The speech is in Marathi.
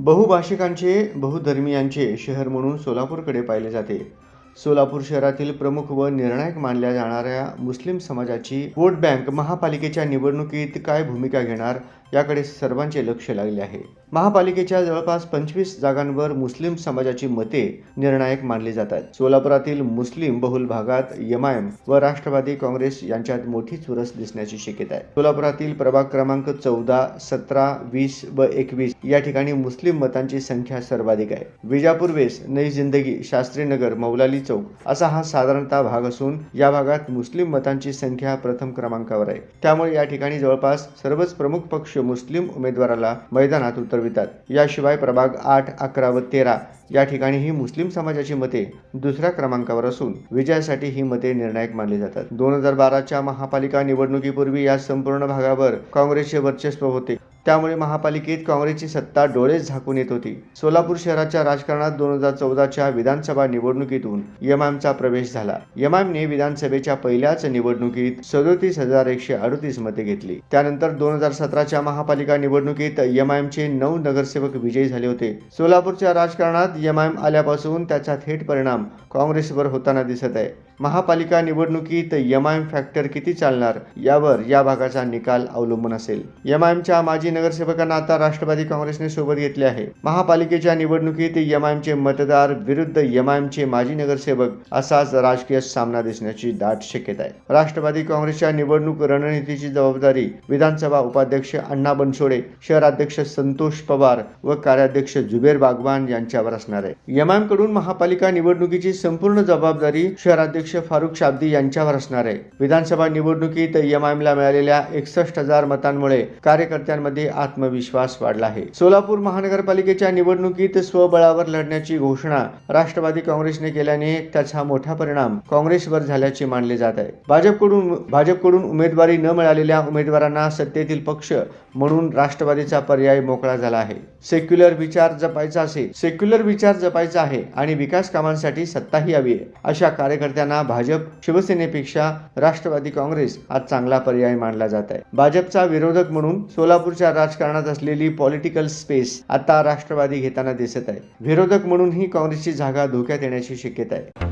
बहुभाषिकांचे बहुधर्मीयांचे शहर म्हणून सोलापूरकडे पाहिले जाते. सोलापूर शहरातील प्रमुख व निर्णायक मानल्या जाणाऱ्या मुस्लिम समाजाची वोट बँक महापालिकेच्या निवडणुकीत काय भूमिका घेणार याकडे सर्वांचे लक्ष लागले आहे. महापालिकेच्या जवळपास पंचवीस जागांवर मुस्लिम समाजाची मते निर्णायक मानली जातात. सोलापुरातील मुस्लिम बहुल भागात एमआयएम व राष्ट्रवादी काँग्रेस यांच्यात मोठी चुरस दिसण्याची शक्यता आहे. सोलापुरातील प्रभाग क्रमांक चौदा सतरा वीस व एकवीस या ठिकाणी मुस्लिम मतांची संख्या सर्वाधिक आहे. विजापूरवेस नई जिंदगी शास्त्रीनगर मौलाली चौक असा हा साधारणतः भाग असून या भागात मुस्लिम मतांची संख्या प्रथम क्रमांकावर आहे. त्यामुळे या ठिकाणी जवळपास सर्वच प्रमुख पक्ष मुस्लिम उमेदवाराला मैदानात उतरवितात. याशिवाय प्रभाग आठ अकरा व तेरा या ठिकाणी ही मुस्लिम समाजाची मते दुसऱ्या क्रमांकावर असून विजयासाठी ही मते निर्णायक मानली जातात. दोन हजार बाराच्या महापालिका निवडणुकीपूर्वी या संपूर्ण भागावर काँग्रेसचे वर्चस्व होते. त्यामुळे महापालिकेत काँग्रेसची सत्ता डोळेच झाकून येत होती. सोलापूर शहराच्या राजकारणात दोन हजार चौदाच्या विधानसभा निवडणुकीतून यमामचा प्रवेश झाला. यमामने विधानसभेच्या पहिल्याच निवडणुकीत सदोतीस हजार एकशे अडतीस मते घेतली. त्यानंतर दोन हजार सतराच्या महापालिका निवडणुकीत यमामचे नऊ नगरसेवक विजयी झाले होते. सोलापूरच्या राजकारणात यमायम आल्यापासून त्याचा थेट परिणाम काँग्रेसवर होताना दिसत आहे. महापालिका निवडणुकीत यमाम फॅक्टर किती चालणार? यावर या भागाचा निकाल अवलंबून असेल. यमामच्या माजी नगरसेवकांना आता राष्ट्रवादी काँग्रेसने सोबत घेतले आहे. महापालिकेच्या निवडणुकीत यमामचे मतदार विरुद्ध यमामचे माजी नगरसेवक असाच राजकीय सामना दिसण्याची दाट शक्यता आहे. राष्ट्रवादी काँग्रेसच्या निवडणूक रणनीतीची जबाबदारी विधानसभा उपाध्यक्ष अण्णा बनसोडे शहराध्यक्ष संतोष पवार व कार्याध्यक्ष जुबेर बागवान यांच्यावर असणार आहे. यमामकडून महापालिका निवडणुकीची संपूर्ण जबाबदारी शहराध्यक्ष फारुख शाब्दी यांच्यावर असणार आहे. विधानसभा निवडणुकीत यमामला मिळालेल्या एकसष्ट हजार मतांमुळे कार्यकर्त्यांमध्ये आत्मविश्वास वाढला आहे. सोलापूर महानगरपालिकेच्या निवडणुकीत स्वबळावर लढण्याची घोषणा राष्ट्रवादी काँग्रेसने केल्याने त्याचा मोठा परिणाम काँग्रेसवर झाल्याचे मानले जात आहे. भाजपकडून भाजपकडून उमेदवारी न मिळालेल्या उमेदवारांना सत्तेतील पक्ष म्हणून राष्ट्रवादीचा पर्याय मोकळा झाला आहे. सेक्युलर विचार जपायचा असेल सेक्युलर विचार जपायचा आहे आणि विकास कामांसाठी सत्ताही हवी आहे अशा कार्यकर्त्यांना भाजप शिवसेनेपेक्षा राष्ट्रवादी काँग्रेस आज चांगला पर्याय मानला जात आहे. भाजपचा विरोधक म्हणून सोलापूरच्या राजकारणात असलेली पॉलिटिकल स्पेस आता राष्ट्रवादी घेताना दिसत आहे. विरोधक म्हणून ही काँग्रेसची जागा धोक्यात येण्याची शक्यता आहे.